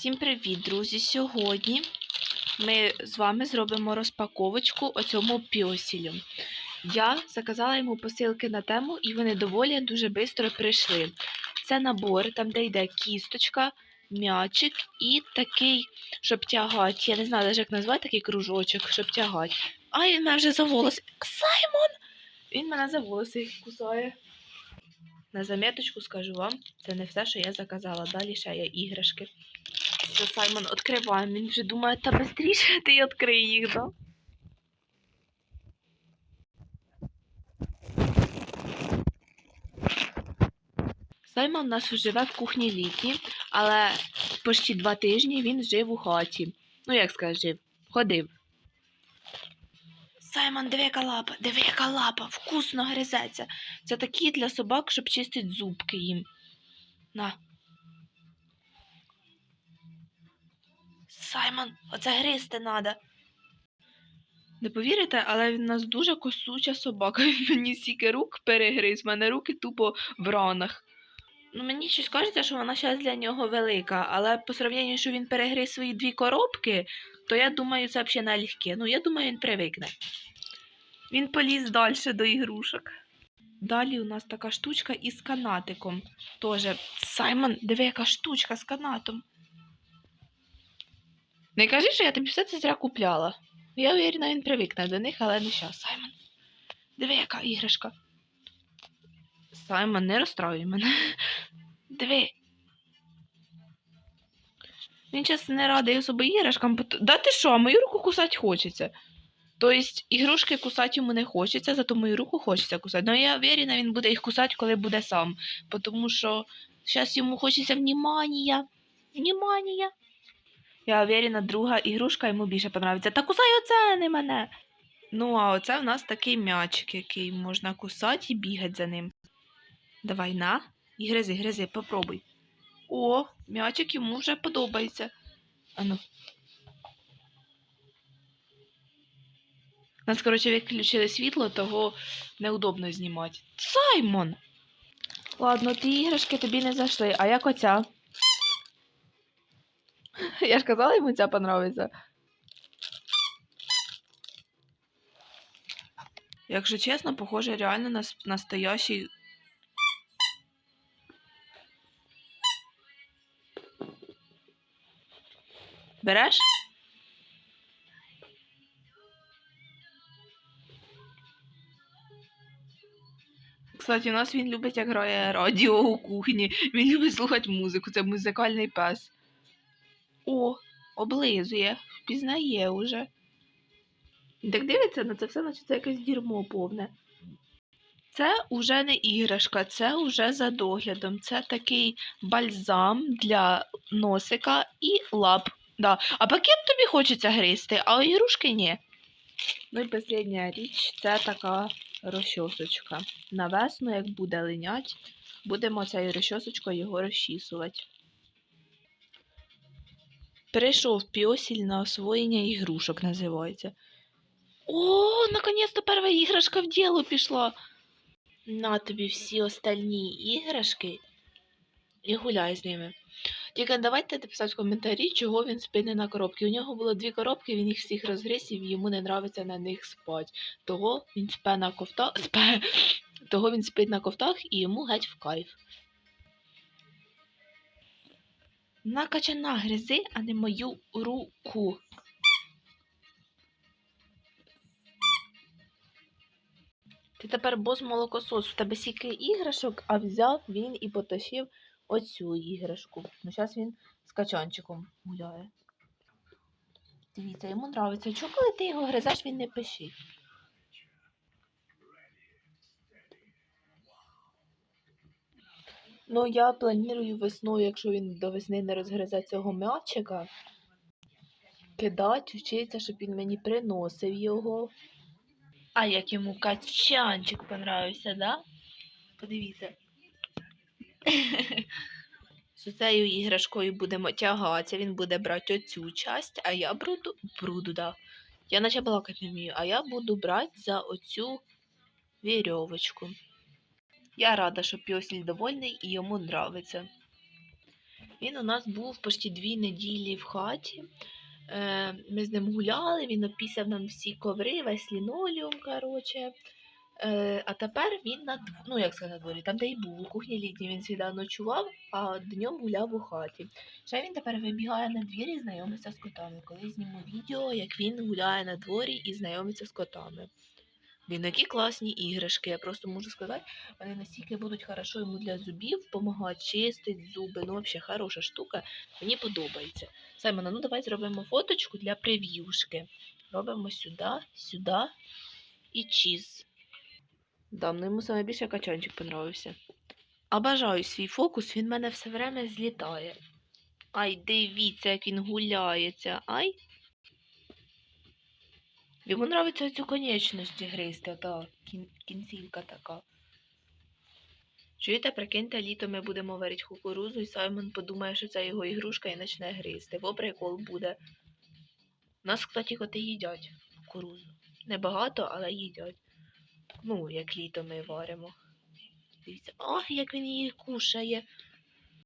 Всім привіт, друзі! Сьогодні ми з вами зробимо розпаковочку оцьому пьосілю. Я заказала йому посилки на тему, і вони доволі дуже швидко прийшли. Це набор, там де йде кісточка, м'ячик і такий, щоб тягати. Я не знаю навіть, як назвати такий кружочок, щоб тягати. А він мене вже за волоси. Саймон! Він мене за волоси кусає. На заметочку скажу вам, це не все, що я заказала. Далі ще є іграшки. Все, Саймон, відкриваємо. Він вже думає, та швидше ти відкрий їх, да? Саймон у нас живе в кухні літні, але почти два тижні він жив у хаті. Ну, як сказати, жив, ходив. Саймон, диви, яка лапа, диви, яка лапа, вкусно гризеться. Це такі для собак, щоб чистити зубки їм. На. Саймон, оце гризти надо. Не повірите, але він у нас дуже косуча собака. Він мені стільки рук перегриз, в мене руки тупо в ранах. Ну, мені щось кажеться, що вона зараз для нього велика, але по сравненню, що він перегриз свої дві коробки, то я думаю, це взагалі налегке. Ну, я думаю, він привикне. Він поліз далі до ігрушок. Далі у нас така штучка із канатиком. Тоже. Саймон, диви, яка штучка з канатом. Не кажи, що я тобі все це зря купляла. Я уверена, він привикне до них, але не щас. Саймон. Диви, яка іграшка. Саймон, не розстроюй мене. Диви. Він час не радий особо іграшкам. бо Да ти що, мою руку кусати хочеться. Тобто, ігрушки кусати йому не хочеться, зато мою руку хочеться кусати. Ну я уверена, він буде їх кусати, коли буде сам. Тому що зараз йому хочеться внімання. Внімання. Я уверена, друга ігрушка йому більше подобається. Та кусай оце, а не мене. Ну, а оце в нас такий м'ячик, який можна кусати і бігати за ним. Давай на. І гризи, гризи, попробуй. О, м'ячик йому вже подобається. Ану. У нас, коротше, виключили світло, того неудобно знімати. Саймон! Ладно, ті іграшки тобі не зайшли, а як оця? Я ж казала, йому ця понравиться. Якщо чесно, похоже реально на настоящий. Береш? Кстати, у нас він любить, як грає радіо у кухні. Він любить слухати музику, це музикальний пес. О, облизує, впізнає уже. Так дивиться на це все, наче це якесь дерьмо повне. Це уже не іграшка, це уже за доглядом. Це такий бальзам для носика і лап. Да. А пакет тобі хочеться гризти, а ігрушки ні. Ну і остання річ це така розчосочка. На весну, як буде линять, будемо цією розчосочкою його розчісувати. Прийшов піосіль на освоєння ігрушок, називається. О, наконец-то перша іграшка в діло пішла. На тобі всі остальні іграшки і гуляй з ними. Тільки давайте написати в коментарі, чого він спить не на коробки. У нього було дві коробки, він їх всіх розгриз і йому не нравиться на них спати. Того він спе на ковтах. Спе... Того він спить на ковтах і йому геть в кайф. Накачана гризи, а не мою руку. Ти тепер бос молокосос. В тебе стільки іграшок, а взяв він і потащив оцю іграшку. Ну, зараз він з качанчиком гуляє. Дивіться, йому нравиться. Чого коли ти його гризеш, він не пишить? Ну, я планую весною, якщо він до весни не розгризе цього м'ячика, кидати, вчитися, щоб він мені приносив його. А як йому качанчик понравився, да? Подивіться. З цією іграшкою будемо тягатися, він буде брати оцю часть, а я буду, буду, да. Я наче балакати вмію, а я буду брати за оцю вірьовочку. Я рада, що піосль довольний і йому нравиться. Він у нас був почти дві неділі в хаті. Е, Ми з ним гуляли, він опісяв нам всі коври, весь лінолеум, коротше. Е, а тепер він на ну як сказати, на дворі, там де й був, у кухні літній він завжди ночував, а днем гуляв у хаті. Ще він тепер вибігає на двір і знайомиться з котами. Коли зніму відео, як він гуляє на дворі і знайомиться з котами. Він які класні іграшки, я просто можу сказати, вони настільки будуть хорошо йому для зубів, допомагають чистити зуби. Ну, взагалі, хороша штука, мені подобається. Саймона, ну давай зробимо фоточку для прев'юшки. Робимо сюди, сюди і чіз. Да, ну йому саме більше качанчик понравився. Обажаю свій фокус, він мене все время злітає. Ай, дивіться, як він гуляється. Ай. Йому нравиться цю конечність гризти, та кін- кінцівка така. Чуєте, прикиньте, літо ми будемо варити кукурузу, і Саймон подумає, що це його ігрушка і почне гризти. Бо прикол буде. У нас, кстати, коти їдять кукурузу. Небагато, але їдять. Ну, як літо ми варимо. Дивіться, ах, як він її кушає.